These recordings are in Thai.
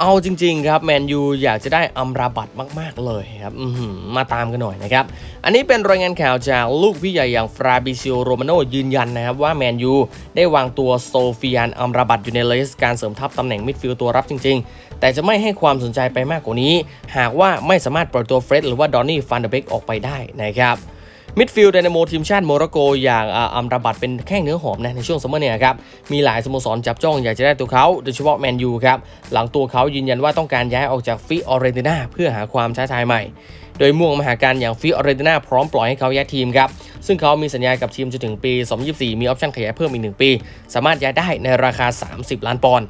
เอาจริงๆครับแมนยูอยากจะได้อัมราบัตมากๆเลยครับมาตามกันหน่อยนะครับ อันนี้เป็นรายงานข่าวจากลูกพี่ใหญ่อย่างฟราบิซิโอโรมาโนยืนยันนะครับว่าแมนยูได้วางตัวโซฟิยานอัมราบัตอยู่ในลิสการเสริมทัพตำแหน่งมิดฟิลด์ตัวรับจริง ๆ แต่จะไม่ให้ความสนใจไปมากกว่านี้ หากว่าไม่สามารถปล่อยตัวเฟร็ดหรือว่าดอนนี่ฟันเดเบกออกไปได้นะครับ มิดฟิลด์ไดนาโมทีมชาติโมร็อกโกอย่างอัมราบัตเป็นแข้งเนื้อหอมนะในช่วงซัมเมอร์เนี่ยครับ มีหลายสโมสรจับจ้องอยากจะได้ตัวเขาโดยเฉพาะแมนยูครับ หลังตัวเขายืนยันว่าต้องการย้ายออกจากฟิออเรนติน่าเพื่อหาความท้าทายใหม่ โดยม่วงมหาการอย่างฟิออเรนติน่าพร้อมปล่อยให้เขาย้ายทีมครับ ซึ่งเขามีสัญญากับทีมจนถึงปี 2024 มีออปชั่นขยายเพิ่มอีก 1 ปี สามารถย้ายได้ในราคา 30 ล้านปอนด์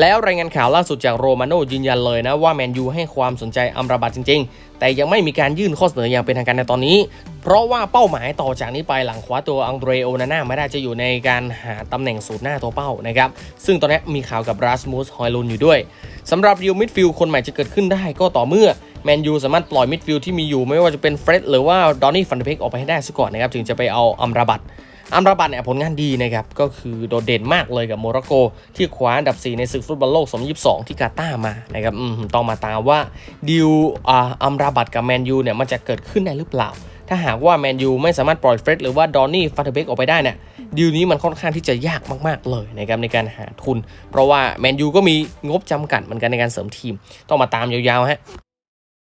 แล้วรายงานข่าวล่าสุดจากโรมาโนยืนยันเลยนะว่าแมนยูให้ความสนใจอัมราบัตจริง ๆ แต่ยังไม่มีการยื่นข้อเสนออย่างเป็นทางการในตอนนี้ เพราะว่าเป้าหมายต่อจากนี้ไปหลังคว้าตัวอังเดรโอนาน่าไม่ได้จะอยู่ในการหาตำแหน่งสูตรหน้าตัวเป้านะครับ ซึ่งตอนนี้มีข่าวกับรัสมูสฮอยลุนอยู่ด้วยสำหรับดิวมิดฟิลคนใหม่จะเกิดขึ้นได้ก็ต่อเมื่อแมนยูสามารถปล่อยมิดฟิลด์ที่มีอยู่ไม่ว่าจะเป็นเฟร็ดหรือว่าดอนนี่ฟันเดเพกออกไปให้ได้ซะก่อนนะครับถึงจะไปเอาอัมราบัต อัมราบัตเนี่ยผลงานดีนะครับก็คือโดดเด่นมากเลยกับโมร็อกโก ที่คว้าอันดับ 4 ในศึกฟุตบอลโลก 2022 ที่กาตาร์มานะครับอืมต้องมาตามว่าดิวอัมราบัตกับแมนยูเนี่ยมันจะเกิดขึ้นได้หรือเปล่า ถ้าหากว่าแมนยูไม่สามารถปล่อยเฟร็ดหรือว่าดอนนี่ฟาเทเบกออกไปได้เนี่ยดิวนี้มันค่อนข้างที่จะยากมาก ๆ เลยนะครับในการหาทุน เพราะว่าแมนยูก็มีงบจำกัดเหมือนกันในการเสริมทีม ต้องมาตามยาวๆฮะ